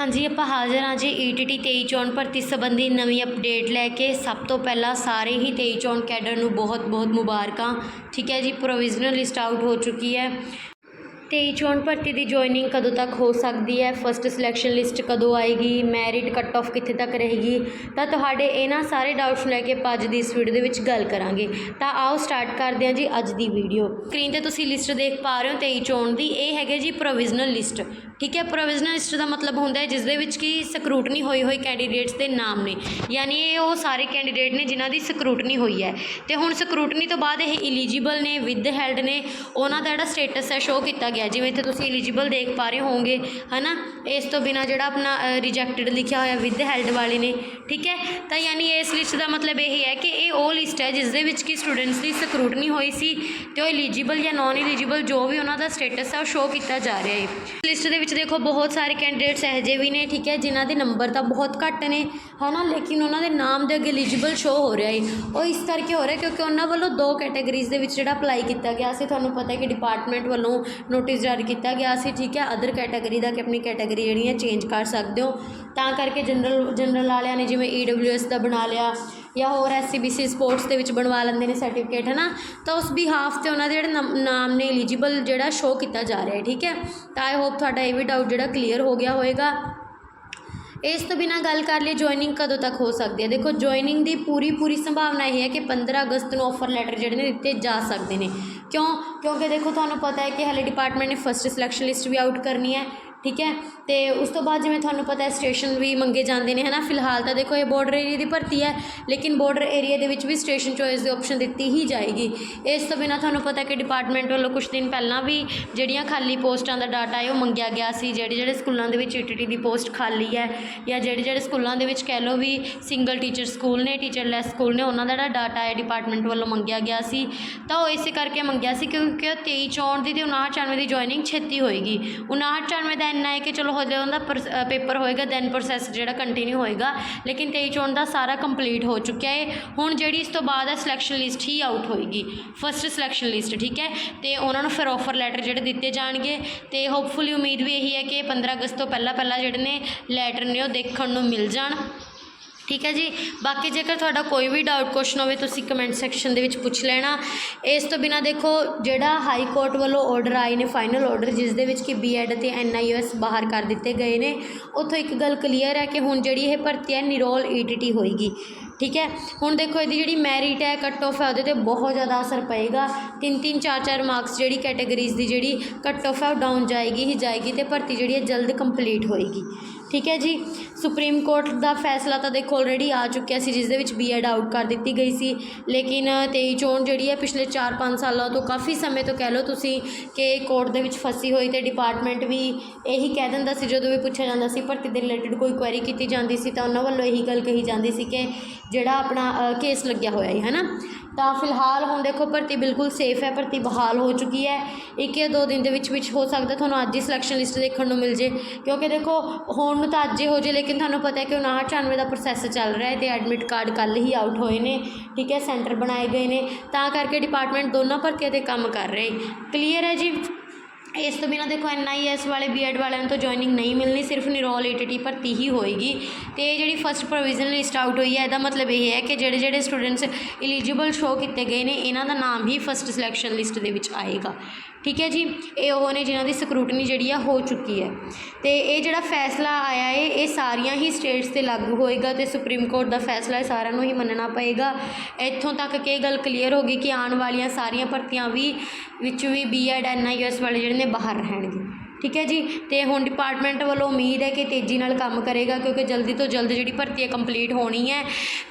ਹਾਂਜੀ, ਆਪਾਂ ਹਾਜ਼ਰ ਹਾਂ ਜੀ E ਈਟੀਟੀ 23 ਚੋਣ ਭਰਤੀ ਸੰਬੰਧੀ ਨਵੀਂ ਅਪਡੇਟ ਲੈ ਕੇ। ਸਭ ਤੋਂ ਪਹਿਲਾਂ ਸਾਰੇ ਹੀ 23 ਚੋਣ ਕੈਡਰ ਨੂੰ ਬਹੁਤ ਬਹੁਤ ਮੁਬਾਰਕਾਂ। ਠੀਕ ਹੈ ਜੀ ਪ੍ਰੋਵੀਜ਼ਨਲ ਲਿਸਟ ਆਊਟ ਹੋ ਚੁੱਕੀ ਹੈ। 23 ਚੋਣ ਭਰਤੀ ਦੀ ਜੁਆਇਨਿੰਗ ਕਦੋਂ ਤੱਕ ਹੋ ਸਕਦੀ ਹੈ? ਫਸਟ ਸਿਲੈਕਸ਼ਨ ਲਿਸਟ ਕਦੋਂ ਆਏਗੀ? ਮੈਰਿਟ ਕੱਟ ਔਫ ਕਿੱਥੇ ਤੱਕ ਰਹੇਗੀ? ਤਾਂ ਤੁਹਾਡੇ ਇਹਨਾਂ ਸਾਰੇ ਡਾਊਟਸ ਲੈ ਕੇ ਆਪਾਂ ਅੱਜ ਦੀ ਇਸ ਵੀਡੀਓ ਦੇ ਵਿੱਚ ਗੱਲ ਕਰਾਂਗੇ। ਤਾਂ ਆਓ ਸਟਾਰਟ ਕਰਦੇ ਹਾਂ ਜੀ ਅੱਜ ਦੀ ਵੀਡੀਓ ਸਕਰੀਨ ਤੇ ਤੁਸੀਂ ਲਿਸਟ ਦੇਖ ਪਾ ਰਹੇ ਹੋ 23 ਚੋਣ ਦੀ। ਇਹ ਹੈਗੇ ਜੀ ਪ੍ਰੋਵੀਜ਼ਨਲ ਲਿਸਟ ਠੀਕ ਹੈ ਪ੍ਰੋਵੀਜ਼ਨਲ ਲਿਸਟ ਦਾ ਮਤਲਬ ਹੁੰਦਾ ਹੈ ਜਿਸ ਦੇ ਵਿੱਚ ਕਿ ਸਕਰੂਟਨੀ ਹੋਈ ਹੋਈ ਕੈਂਡੀਡੇਟਸ ਦੇ ਨਾਮ ਨੇ। ਯਾਨੀ ਇਹ ਉਹ ਸਾਰੇ ਕੈਂਡੀਡੇਟ ਨੇ ਜਿਨ੍ਹਾਂ ਦੀ ਸਕਰੂਟਨੀ ਹੋਈ ਹੈ। ਤੇ ਹੁਣ ਸਕਰੂਟਨੀ ਤੋਂ ਬਾਅਦ ਇਹ ਇਲੀਜੀਬਲ ਨੇ ਵਿਦ ਹੈਲਡ ਨੇ, ਉਹਨਾਂ ਦਾ ਜਿਹੜਾ ਸਟੇਟਸ ਹੈ ਸ਼ੋ ਕੀਤਾ ਗਿਆ। ਜਿਵੇਂ ਇੱਥੇ ਤੁਸੀਂ ਇਲੀਜੀਬਲ ਦੇਖ ਪਾ ਰਹੇ ਹੋਵੋਗੇ, ਹਨਾ? ਇਸ ਤੋਂ ਬਿਨਾ ਜਿਹੜਾ ਆਪਣਾ ਰਿਜੈਕਟਡ ਲਿਖਿਆ ਹੋਇਆ ਵਿਦ ਹੈਲਡ ਵਾਲੇ ਨੇ, ਠੀਕ ਹੈ? ਤਾਂ ਯਾਨੀ ਇਸ ਲਿਸਟ ਦਾ ਮਤਲਬ ਇਹ ਹੈ ਕਿ ਇਹ ਉਹ ਲਿਸਟ ਹੈ ਜਿਸ ਦੇ ਵਿੱਚ ਕਿ ਸਟੂਡੈਂਟਸ ਦੀ ਸਕਰੂਟਨੀ ਹੋਈ ਸੀ ਤੇ ਉਹ ਇਲੀਜੀਬਲ ਜਾਂ ਨਾਨ ਇਲੀਜੀਬਲ ਜੋ ਵੀ ਉਹਨਾਂ ਦਾ ਸਟੇਟਸ ਹੈ ਉਹ ਸ਼ੋ ਕੀਤਾ ਜਾ ਰਿਹਾ ਹੈ। ਲਿਸਟ ਦੇ ਵਿੱਚ ਦੇਖੋ ਬਹੁਤ ਸਾਰੇ ਕੈਂਡੀਡੇਟਸ ਇਹੋ ਜਿਹੇ ਵੀ ਨੇ, ਠੀਕ ਹੈ, ਜਿਨ੍ਹਾਂ ਦੇ ਨੰਬਰ ਤਾਂ ਬਹੁਤ ਘੱਟ ਨੇ ਹੈ ਨਾ ਲੇਕਿਨ ਉਹਨਾਂ ਦੇ ਨਾਮ ਦੇ ਅੱਗੇ ਐਲੀਜੀਬਲ ਸ਼ੋ ਹੋ ਰਿਹਾ ਏ ਉਹ ਇਸ ਕਰਕੇ ਹੋ ਰਿਹਾ ਕਿਉਂਕਿ ਉਹਨਾਂ ਵੱਲੋਂ ਦੋ ਕੈਟਾਗਰੀਜ਼ ਦੇ ਵਿੱਚ ਜਿਹੜਾ ਅਪਲਾਈ ਕੀਤਾ ਗਿਆ ਸੀ, ਤੁਹਾਨੂੰ ਪਤਾ ਹੈ ਕਿ ਡਿਪਾਰਟਮੈਂਟ ਵੱਲੋਂ ਨੋਟਿਸ ਜਾਰੀ ਕੀਤਾ ਗਿਆ ਸੀ, ਠੀਕ ਹੈ ਅਦਰ ਕੈਟਾਗਰੀ ਦਾ ਕਿ ਆਪਣੀ ਕੈਟਾਗਰੀ ਜਿਹੜੀ ਹੈ ਚੇਂਜ ਕਰ ਸਕਦੇ ਹੋ। ਤਾਂ ਕਰਕੇ ਜਨਰਲ ਜਨਰਲ ਵਾਲਿਆਂ ਨੇ ਜਿਵੇਂ ਈਡਬਲਯੂਐਸ ਦਾ ਬਣਾ ਲਿਆ ਜਾਂ ਹੋਰ ਐਸਸੀਬੀਸੀ ਸਪੋਰਟਸ ਦੇ ਵਿੱਚ ਬਣਵਾ ਲੈਂਦੇ ਨੇ ਸਰਟੀਫਿਕੇਟ ਹੈ ਨਾ ਤਾਂ ਉਸ ਬਿਹਾਫ ਤੇ ਉਹਨਾਂ ਦੇ ਜਿਹੜੇ ਨਾਮ ਨੇ ਐਲੀਜੀਬਲ ਜਿਹੜਾ ਸ਼ੋ ਕੀਤਾ ਜਾ ਰਿਹਾ ਹੈ, ਠੀਕ ਹੈ? ਤਾਂ ਆਈ ਹੋਪ ਤੁਹਾਡਾ ਇਹ ਵੀ ਡਾਊਟ ਜਿਹੜਾ ਕਲੀਅਰ ਹੋ ਗਿਆ ਹੋਵੇਗਾ ਇਸ ਤੋਂ ਬਿਨਾ ਗੱਲ ਕਰ ਲਈ ਜੁਆਇਨਿੰਗ ਕਦੋਂ ਤੱਕ ਹੋ ਸਕਦੀ ਹੈ? ਦੇਖੋ ਜੁਆਇਨਿੰਗ ਦੀ ਪੂਰੀ ਪੂਰੀ ਸੰਭਾਵਨਾ ਇਹ ਹੈ ਕਿ 15 ਅਗਸਤ ਨੂੰ ਆਫਰ ਲੈਟਰ ਜਿਹੜੇ ਨੇ ਦਿੱਤੇ ਜਾ ਸਕਦੇ ਨੇ। ਕਿਉਂ? ਕਿਉਂਕਿ ਦੇਖੋ, ਤੁਹਾਨੂੰ ਪਤਾ ਹੈ ਕਿ ਹਲੇ ਡਿਪਾਰਟਮੈਂਟ ਨੇ ਫਸਟ ਸਿਲੈਕਸ਼ਨ ਲਿਸਟ ਵੀ ਆਊਟ ਕਰਨੀ ਹੈ। ਠੀਕ ਹੈ? ਅਤੇ ਉਸ ਤੋਂ ਬਾਅਦ ਜਿਵੇਂ ਤੁਹਾਨੂੰ ਪਤਾ ਸਟੇਸ਼ਨ ਵੀ ਮੰਗੇ ਜਾਂਦੇ ਨੇ ਹੈ ਨਾ ਫਿਲਹਾਲ ਤਾਂ ਦੇਖੋ, ਇਹ ਬਾਰਡਰ ਏਰੀਏ ਦੀ ਭਰਤੀ ਹੈ, ਲੇਕਿਨ ਬਾਰਡਰ ਏਰੀਏ ਦੇ ਵਿੱਚ ਵੀ ਸਟੇਸ਼ਨ ਚੋਇਸ ਦੀ ਆਪਸ਼ਨ ਦਿੱਤੀ ਹੀ ਜਾਏਗੀ। ਇਸ ਤੋਂ ਬਿਨਾ ਤੁਹਾਨੂੰ ਪਤਾ ਕਿ ਡਿਪਾਰਟਮੈਂਟ ਵੱਲੋਂ ਕੁਝ ਦਿਨ ਪਹਿਲਾਂ ਵੀ ਜਿਹੜੀਆਂ ਖਾਲੀ ਪੋਸਟਾਂ ਦਾ ਡਾਟਾ ਹੈ, ਉਹ ਮੰਗਿਆ ਗਿਆ ਸੀ, ਜਿਹੜੇ ਜਿਹੜੇ ਸਕੂਲਾਂ ਦੇ ਵਿੱਚ ਈਟੀਟੀ ਦੀ ਪੋਸਟ ਖਾਲੀ ਹੈ, ਜਾਂ ਜਿਹੜੇ ਜਿਹੜੇ ਸਕੂਲਾਂ ਦੇ ਵਿੱਚ ਕਹਿ ਲਓ ਵੀ ਸਿੰਗਲ ਟੀਚਰ ਸਕੂਲ ਨੇ ਟੀਚਰਲੈਸ ਸਕੂਲ ਨੇ, ਉਹਨਾਂ ਦਾ ਜਿਹੜਾ ਡਾਟਾ ਹੈ ਡਿਪਾਰਟਮੈਂਟ ਵੱਲੋਂ ਮੰਗਿਆ ਗਿਆ ਸੀ। ਤਾਂ ਉਹ ਇਸੇ ਕਰਕੇ ਮੰਗਿਆ ਸੀ ਕਿਉਂਕਿ ਉਹ 23 ਚੌਣ ਦੀ ਤੇ 59 94 ਦੀ ਜੁਆਇਨਿੰਗ ਛੇਤੀ ਹੋਏਗੀ। 59 94 ਦਾ ਇੰਨਾ ਹੈ ਕਿ ਚਲੋ ਹਜੇ ਉਹਦਾ ਪੇਪਰ ਹੋਏਗਾ ਦੈਨ ਪ੍ਰੋਸੈਸ ਜਿਹੜਾ ਕੰਟੀਨਿਊ ਹੋਏਗਾ, ਲੇਕਿਨ ਤੇਈ ਚੋਣ ਦਾ ਸਾਰਾ ਕੰਪਲੀਟ ਹੋ ਚੁੱਕਿਆ ਹੈ। ਹੁਣ ਜਿਹੜੀ ਇਸ ਤੋਂ ਬਾਅਦ ਹੈ ਸਿਲੈਕਸ਼ਨ ਲਿਸਟ ਹੀ ਆਊਟ ਹੋਏਗੀ ਫਸਟ ਸਿਲੈਕਸ਼ਨ ਲਿਸਟ ਠੀਕ ਹੈ? ਤੇ ਉਹਨਾਂ ਨੂੰ ਫਿਰ ਆਫਰ ਲੈਟਰ ਜਿਹੜੇ ਦਿੱਤੇ ਜਾਣਗੇ, ਤੇ ਹੋਪਫੁਲੀ ਉਮੀਦ ਵੀ ਇਹੀ ਹੈ ਕਿ 15 ਅਗਸਤ ਤੋਂ ਪਹਿਲਾਂ ਪਹਿਲਾਂ ਜਿਹੜੇ ਨੇ ਲੈਟਰ ਨੇ ਉਹ ਦੇਖਣ ਨੂੰ ਮਿਲ ਜਾਣ। ਠੀਕ ਹੈ ਜੀ? ਬਾਕੀ ਜੇਕਰ ਤੁਹਾਡਾ ਕੋਈ ਵੀ ਡਾਊਟ ਕੁਐਸਚਨ ਹੋਵੇ, ਤੁਸੀਂ ਕਮੈਂਟ ਸੈਕਸ਼ਨ ਦੇ ਵਿੱਚ ਪੁੱਛ ਲੈਣਾ। ਇਸ ਤੋਂ ਬਿਨਾ ਦੇਖੋ, ਜਿਹੜਾ ਹਾਈ ਕੋਰਟ ਵੱਲੋਂ ਆਰਡਰ ਆਏ ਨੇ ਫਾਈਨਲ ਆਰਡਰ ਜਿਸ ਦੇ ਵਿੱਚ ਕਿ ਬੀਐਡ ਤੇ ਐਨਆਈਓਐਸ ਬਾਹਰ ਕਰ ਦਿੱਤੇ ਗਏ ਨੇ, ਉੱਥੋਂ ਇੱਕ ਗੱਲ ਕਲੀਅਰ ਹੈ ਕਿ ਹੁਣ ਜਿਹੜੀ ਇਹ ਭਰਤੀ ਹੈ ਨਿਰੋਲ ਈਟੀਟੀ ਹੋਏਗੀ। ਠੀਕ ਹੈ? ਹੁਣ ਦੇਖੋ, ਇਹਦੀ ਜਿਹੜੀ ਮੈਰਿਟ ਹੈ ਕੱਟ ਆਫ ਹੈ, ਉਹਦੇ ਤੇ ਬਹੁਤ ਜ਼ਿਆਦਾ ਅਸਰ ਪਏਗਾ। ਤਿੰਨ ਤਿੰਨ, ਚਾਰ ਚਾਰ ਮਾਰਕਸ ਜਿਹੜੀ ਕੈਟਾਗਰੀਜ਼ ਦੀ ਜਿਹੜੀ ਕੱਟ ਆਫ ਹੈ, ਉਹ ਡਾਊਨ ਜਾਏਗੀ, ਹੀ ਜਾਏਗੀ ਤੇ ਭਰਤੀ ਜਿਹੜੀ ਹੈ, ਜਲਦ ਕੰਪਲੀਟ ਹੋਏਗੀ। ਠੀਕ ਹੈ ਜੀ। ਸੁਪਰੀਮ ਕੋਰਟ ਦਾ ਫੈਸਲਾ ਤਾਂ ਦੇਖੋ ਆਲਰੇਡੀ ਆ ਚੁੱਕਿਆ ਸੀ ਜਿਸ ਦੇ ਵਿੱਚ ਬੀਐਡ ਆਊਟ ਕਰ ਦਿੱਤੀ ਗਈ ਸੀ। ਲੇਕਿਨ 23 ਚੋਣ ਜਿਹੜੀ ਹੈ, ਪਿਛਲੇ 4-5 ਸਾਲਾਂ ਤੋਂ ਕਾਫੀ ਸਮੇਂ ਤੋਂ ਕਹਿ ਲਓ ਤੁਸੀਂ ਕਿ ਕੋਰਟ ਦੇ ਵਿੱਚ ਫਸੀ ਹੋਈ ਤੇ ਡਿਪਾਰਟਮੈਂਟ ਵੀ ਇਹੀ ਕਹਿ ਦਿੰਦਾ ਸੀ ਜਦੋਂ ਵੀ ਪੁੱਛਿਆ ਜਾਂਦਾ ਸੀ। ਭਰਤੀ ਦੇ ਰਿਲੇਟਡ ਕੋਈ ਕੁਐਰੀ ਕੀਤੀ ਜਾਂਦੀ ਸੀ ਤਾਂ ਉਹਨਾਂ ਵੱਲੋਂ ਇਹੀ ਗੱਲ ਕਹੀ ਜਾਂਦੀ ਸੀ ਕਿ ਜਿਹੜਾ ਆਪਣਾ ਕੇਸ ਲੱਗਿਆ ਹੋਇਆ ਹੈ, ਹਨਾ? ਤਾਂ ਫਿਲਹਾਲ ਹੁਣ ਦੇਖੋ ਭਰਤੀ ਬਿਲਕੁਲ ਸੇਫ ਹੈ, ਭਰਤੀ ਬਹਾਲ ਹੋ ਚੁੱਕੀ ਹੈ। ਇੱਕ ਜਾਂ ਦੋ ਦਿਨ ਦੇ ਵਿੱਚ ਵਿੱਚ ਹੋ ਸਕਦਾ ਤੁਹਾਨੂੰ ਅੱਜ ਹੀ ਸਿਲੈਕਸ਼ਨ ਲਿਸਟ ਦੇਖਣ ਨੂੰ ਮਿਲ ਜੇ। ਕਿਉਂਕਿ ਦੇਖੋ, ਹੁਣ ਨੂੰ ਤਾਂ ਅੱਜ ਹੀ ਹੋ ਜੇ ਲੇਕਿਨ ਤੁਹਾਨੂੰ ਪਤਾ ਕਿ 59 94 ਦਾ ਪ੍ਰੋਸੈਸ ਚੱਲ ਰਿਹਾ ਹੈ ਤੇ ਐਡਮਿਟ ਕਾਰਡ ਕੱਲ੍ਹ ਹੀ ਆਊਟ ਹੋਏ ਨੇ, ਠੀਕ ਹੈ ਸੈਂਟਰ ਬਣਾਏ ਗਏ ਨੇ। ਤਾਂ ਕਰਕੇ ਡਿਪਾਰਟਮੈਂਟ ਦੋਨਾਂ ਭਰਤੀਆਂ ਤੇ ਕੰਮ ਕਰ ਰਹੇ। ਕਲੀਅਰ ਹੈ ਜੀ? ਇਸ ਤੋਂ ਬਿਨਾਂ ਦੇਖੋ ਐਨਆਈਐਸ ਵਾਲੇ ਬੀ ਐਡ ਵਾਲਿਆਂ ਤੋਂ ਜੁਆਇਨਿੰਗ ਨਹੀਂ ਮਿਲਣੀ, ਸਿਰਫ ਨਿਰੋਲ ਏ ਟਰ ਟੀ ਭਰਤੀ ਹੀ ਹੋਏਗੀ। ਅਤੇ ਇਹ ਜਿਹੜੀ ਫਸਟ ਪ੍ਰੋਵੀਜ਼ਨ ਲਿਸਟ ਆਊਟ ਹੋਈ ਹੈ, ਇਹਦਾ ਮਤਲਬ ਇਹ ਹੈ ਕਿ ਜਿਹੜੇ ਜਿਹੜੇ ਸਟੂਡੈਂਟਸ ਐਲੀਜੀਬਲ ਸ਼ੋ ਕੀਤੇ ਗਏ ਨੇ, ਇਹਨਾਂ ਦਾ ਨਾਮ ਹੀ ਫਸਟ ਸਿਲੈਕਸ਼ਨ ਲਿਸਟ ਦੇ ਵਿੱਚ ਆਏਗਾ। ਠੀਕ ਹੈ ਜੀ? ਇਹ ਉਹ ਨੇ ਜਿਨ੍ਹਾਂ ਦੀ ਸਕਰੂਟਨੀ ਜਿਹੜੀ ਆ ਹੋ ਚੁੱਕੀ ਹੈ। ਤੇ ਇਹ ਜਿਹੜਾ ਫੈਸਲਾ ਆਇਆ ਏ, ਇਹ ਸਾਰੀਆਂ ਹੀ ਸਟੇਟਸ ਤੇ ਲਾਗੂ ਹੋਏਗਾ ਤੇ ਸੁਪਰੀਮ ਕੋਰਟ ਦਾ ਫੈਸਲਾ ਸਾਰਿਆਂ ਨੂੰ ਹੀ ਮੰਨਣਾ ਪਏਗਾ। ਇੱਥੋਂ ਤੱਕ ਕਿ ਇਹ ਗੱਲ ਕਲੀਅਰ ਹੋ ਗਈ ਕਿ ਆਉਣ ਵਾਲੀਆਂ ਸਾਰੀਆਂ ਭਰਤੀਆਂ ਵੀ, ਵਿੱਚ ਵੀ ਬੀਐਡ ਐਨਆਈਐਸ ਵਾਲੇ ਜਿਹੜੇ ਨੇ ਬਾਹਰ ਰਹਿਣਗੇ। ਠੀਕ ਹੈ ਜੀ? ਅਤੇ ਹੁਣ ਡਿਪਾਰਟਮੈਂਟ ਵੱਲੋਂ ਉਮੀਦ ਹੈ ਕਿ ਤੇਜ਼ੀ ਨਾਲ ਕੰਮ ਕਰੇਗਾ, ਕਿਉਂਕਿ ਜਲਦੀ ਤੋਂ ਜਲਦ ਜਿਹੜੀ ਭਰਤੀ ਹੈ ਕੰਪਲੀਟ ਹੋਣੀ ਹੈ।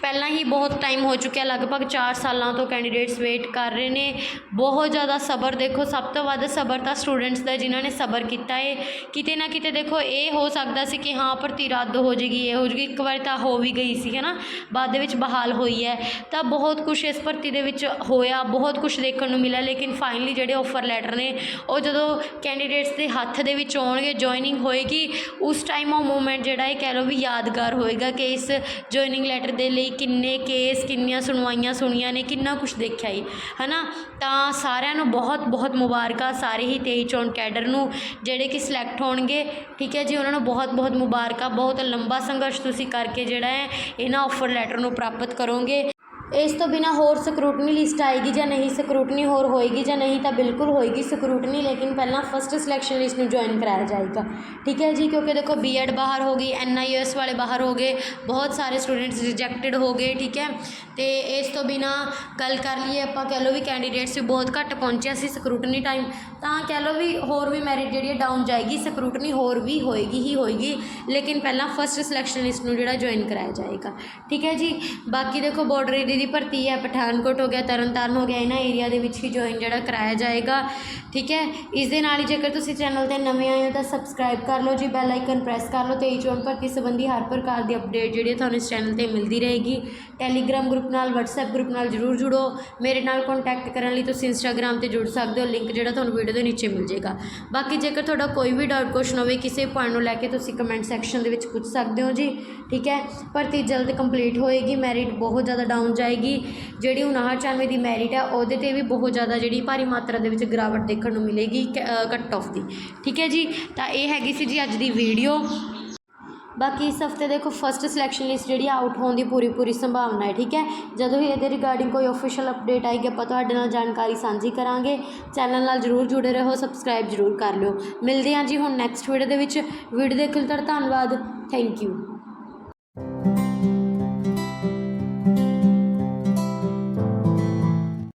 ਪਹਿਲਾਂ ਹੀ ਬਹੁਤ ਟਾਈਮ ਹੋ ਚੁੱਕਿਆ, ਲਗਭਗ 4 ਸਾਲਾਂ ਤੋਂ ਕੈਂਡੀਡੇਟਸ ਵੇਟ ਕਰ ਰਹੇ ਨੇ। ਬਹੁਤ ਜ਼ਿਆਦਾ ਸਬਰ ਦੇਖੋ, ਸਭ ਤੋਂ ਵੱਧ ਸਬਰ ਤਾਂ ਸਟੂਡੈਂਟਸ ਦਾ ਜਿਨ੍ਹਾਂ ਨੇ ਸਬਰ ਕੀਤਾ ਹੈ ਕਿਤੇ ਨਾ ਕਿਤੇ ਦੇਖੋ, ਇਹ ਹੋ ਸਕਦਾ ਸੀ ਕਿ ਹਾਂ, ਭਰਤੀ ਰੱਦ ਹੋ ਜੇਗੀ, ਇਹ ਹੋ ਜੇਗੀ। ਇੱਕ ਵਾਰ ਤਾਂ ਹੋ ਵੀ ਗਈ ਸੀ ਹੈ ਨਾ ਬਾਅਦ ਦੇ ਵਿੱਚ ਬਹਾਲ ਹੋਈ ਹੈ। ਤਾਂ ਬਹੁਤ ਕੁਝ ਇਸ ਭਰਤੀ ਦੇ ਵਿੱਚ ਹੋਇਆ, ਬਹੁਤ ਕੁਝ ਦੇਖਣ ਨੂੰ ਮਿਲਿਆ, ਲੇਕਿਨ ਫਾਈਨਲੀ ਜਿਹੜੇ ਆਫਰ ਲੈਟਰ ਨੇ, ਉਹ ਜਦੋਂ ਕੈਂਡੀਡੇਟਸ ਦੇ ਹੱਥ ਦੇ ਵਿੱਚ ਆਉਣਗੇ ਜੁਆਇਨਿੰਗ ਹੋਏਗੀ। ਉਸ ਟਾਈਮ ਉਹ ਮੂਮੈਂਟ ਜਿਹੜਾ ਇਹ ਕਹਿ ਲਓ ਵੀ ਯਾਦਗਾਰ ਹੋਏਗਾ ਕਿ ਇਸ ਜੁਆਇਨਿੰਗ ਲੈਟਰ ਦੇ ਲਈ ਕਿੰਨੇ ਕੇਸ ਕਿੰਨੀਆਂ ਸੁਣਵਾਈਆਂ ਸੁਣੀਆਂ ਨੇ, ਕਿੰਨਾ ਕੁਝ ਦੇਖਿਆ ਹੀ ਹਨਾ? ਤਾਂ ਸਾਰਿਆਂ ਨੂੰ ਬਹੁਤ ਬਹੁਤ ਮੁਬਾਰਕਾਂ, ਸਾਰੇ ਹੀ 23 ਚੋਣ ਕੈਡਰ ਨੂੰ, ਜਿਹੜੇ ਕਿ ਸਿਲੈਕਟ ਹੋਣਗੇ। ਠੀਕ ਹੈ ਜੀ? ਉਹਨਾਂ ਨੂੰ ਬਹੁਤ ਬਹੁਤ ਮੁਬਾਰਕਾਂ, ਬਹੁਤ ਲੰਬਾ ਸੰਘਰਸ਼ ਤੁਸੀਂ ਕਰਕੇ ਜਿਹੜਾ ਹੈ, ਇਹਨਾਂ ਆਫਰ ਲੈਟਰ ਨੂੰ ਪ੍ਰਾਪਤ ਕਰੋਗੇ। ਇਸ ਤੋਂ ਬਿਨਾ ਹੋਰ ਸਕਰੂਟਨੀ ਲਿਸਟ ਆਏਗੀ ਜਾਂ ਨਹੀਂ, ਸਕਰੂਟਨੀ ਹੋਰ ਹੋਏਗੀ ਜਾਂ ਨਹੀਂ ਤਾਂ ਬਿਲਕੁਲ ਹੋਏਗੀ ਸਕਰੂਟਨੀ, ਲੇਕਿਨ ਪਹਿਲਾਂ ਫਸਟ ਸਿਲੈਕਸ਼ਨ ਲਿਸਟ ਨੂੰ ਜੁਆਇਨ ਕਰਾਇਆ ਜਾਏਗਾ। ਠੀਕ ਹੈ ਜੀ, ਕਿਉਂਕਿ ਦੇਖੋ ਬੀਐਡ ਬਾਹਰ ਹੋ ਗਈ ਐਨਆਈਐਸ ਵਾਲੇ ਬਾਹਰ ਹੋ ਗਏ, ਬਹੁਤ ਸਾਰੇ ਸਟੂਡੈਂਟਸ ਰਿਜੈਕਟਡ ਹੋ ਗਏ, ਠੀਕ ਹੈ। ਤੇ ਇਸ ਤੋਂ ਬਿਨਾ ਗੱਲ ਕਰ ਲਈਏ ਆਪਾਂ, ਕਹਿ ਲਓ ਵੀ ਕੈਂਡੀਡੇਟਸ ਵੀ ਬਹੁਤ ਘੱਟ ਪਹੁੰਚਿਆ ਸੀ ਸਕਰੂਟਨੀ ਟਾਈਮ ਤਾਂ ਕਹਿ ਲਓ ਵੀ ਹੋਰ ਵੀ ਮੈਰਿਟ ਜਿਹੜੀ ਹੈ ਡਾਊਨ ਜਾਏਗੀ, ਸਕਰੂਟਨੀ ਹੋਰ ਵੀ ਹੋਏਗੀ, ਹੀ ਹੋਏਗੀ, ਲੇਕਿਨ ਪਹਿਲਾਂ ਫਸਟ ਸਿਲੈਕਸ਼ਨ ਲਿਸਟ ਨੂੰ ਜਿਹੜਾ ਜੁਆਇਨ ਕਰਾਇਆ ਜਾਏਗਾ। ਠੀਕ ਹੈ ਜੀ, ਬਾਕੀ ਦੇਖੋ ਬਾਰਡਰ ਏਰੀਆ ਦੀ ਭਰਤੀ ਹੈ, ਪਠਾਨਕੋਟ ਹੋ ਗਿਆ, ਤਰਨਤਾਰਨ ਹੋ ਗਿਆ, ਇਹਨਾਂ ਏਰੀਆ ਦੇ ਵਿੱਚ ਹੀ ਜੁਆਇਨ ਜਿਹੜਾ ਕਰਾਇਆ ਜਾਏਗਾ, ਠੀਕ ਹੈ? ਇਸ ਦੇ ਨਾਲ ਹੀ ਜੇਕਰ ਤੁਸੀਂ ਚੈਨਲ ਤੇ ਨਵੇਂ ਆਏ ਹੋ ਤਾਂ ਸਬਸਕ੍ਰਾਈਬ ਕਰ ਲਓ ਜੀ ਬੈਲ ਆਈਕਨ ਪ੍ਰੈਸ ਕਰ ਲਓ ਤੇ ਇਹ ਚੋਣ ਭਰਤੀ ਸੰਬੰਧੀ ਹਰ ਪ੍ਰਕਾਰ ਦੀ ਅਪਡੇਟ ਜਿਹੜੀ ਹੈ ਤੁਹਾਨੂੰ ਇਸ ਚੈਨਲ ਤੇ ਮਿਲਦੀ ਰਹੇਗੀ। ਟੈਲੀਗ੍ਰਾਮ ਗਰੁੱਪ ਨਾਲ, WhatsApp ਗਰੁੱਪ ਨਾਲ ਜਰੂਰ ਜੁੜੋ। ਮੇਰੇ ਨਾਲ ਕੰਟੈਕਟ ਕਰਨ ਲਈ ਤੁਸੀਂ Instagram ਤੇ ਜੁੜ ਸਕਦੇ ਹੋ ਲਿੰਕ ਜਿਹੜਾ ਤੁਹਾਨੂੰ ਵੀਡੀਓ ਦੇ ਨੀਚੇ ਮਿਲ ਜਾਏਗਾ। ਬਾਕੀ ਜੇਕਰ ਤੁਹਾਡਾ ਕੋਈ ਵੀ ਡਾਊਟ ਕੁਐਸਚਨ ਹੋਵੇ, ਕਿਸੇ ਪੁਆਇੰਟ ਨੂੰ ਲੈ ਕੇ ਤੁਸੀਂ ਕਮੈਂਟ ਸੈਕਸ਼ਨ ਦੇ ਵਿੱਚ ਪੁੱਛ ਸਕਦੇ ਹੋ ਜੀ, ਠੀਕ ਹੈ? ਭਰਤੀ ਜਲਦ ਕੰਪਲੀਟ ਹੋਏਗੀ ਮੈਰਿਟ ਬਹੁਤ ਜ਼ਿਆਦਾ ਡਾਊਨ ਜਾਏ ਜਾਏਗੀ। ਜਿਹੜੀ 59 ਦੀ ਮੈਰਿਟ ਹੈ ਉਹਦੇ ਤੇ ਵੀ ਬਹੁਤ ਜ਼ਿਆਦਾ ਜਿਹੜੀ ਭਾਰੀ ਮਾਤਰਾ ਦੇ ਵਿੱਚ ਗਿਰਾਵਟ ਦੇਖਣ ਨੂੰ ਮਿਲੇਗੀ ਕੱਟ ਆਫ ਦੀ। ਠੀਕ ਹੈ ਜੀ? ਤਾਂ ਇਹ ਹੈਗੀ ਸੀ ਜੀ ਅੱਜ ਦੀ ਵੀਡੀਓ ਬਾਕੀ ਇਸ ਹਫ਼ਤੇ ਦੇਖੋ ਫਸਟ ਸਿਲੈਕਸ਼ਨ ਲਿਸਟ ਜਿਹੜੀ ਆਊਟ ਹੋਣ ਦੀ ਪੂਰੀ ਪੂਰੀ ਸੰਭਾਵਨਾ ਹੈ, ਠੀਕ ਹੈ? ਜਦੋਂ ਵੀ ਇਹਦੇ ਰਿਗਾਰਡਿੰਗ ਕੋਈ ਅਫੀਸ਼ੀਅਲ ਅਪਡੇਟ ਆਏਗੀ, ਆਪਾਂ ਤੁਹਾਡੇ ਨਾਲ ਜਾਣਕਾਰੀ ਸਾਂਝੀ ਕਰਾਂਗੇ। ਚੈਨਲ ਨਾਲ ਜਰੂਰ ਜੁੜੇ ਰਹੋ ਸਬਸਕ੍ਰਾਈਬ ਜਰੂਰ ਕਰ ਲਿਓ। ਮਿਲਦੇ ਹਾਂ ਜੀ ਹੁਣ ਨੈਕਸਟ ਵੀਡੀਓ ਦੇ ਵਿੱਚ। ਵੀਡੀਓ ਦੇਖਣ ਲਈ ਤੁਹਾਡਾ ਧੰਨਵਾਦ। Thank you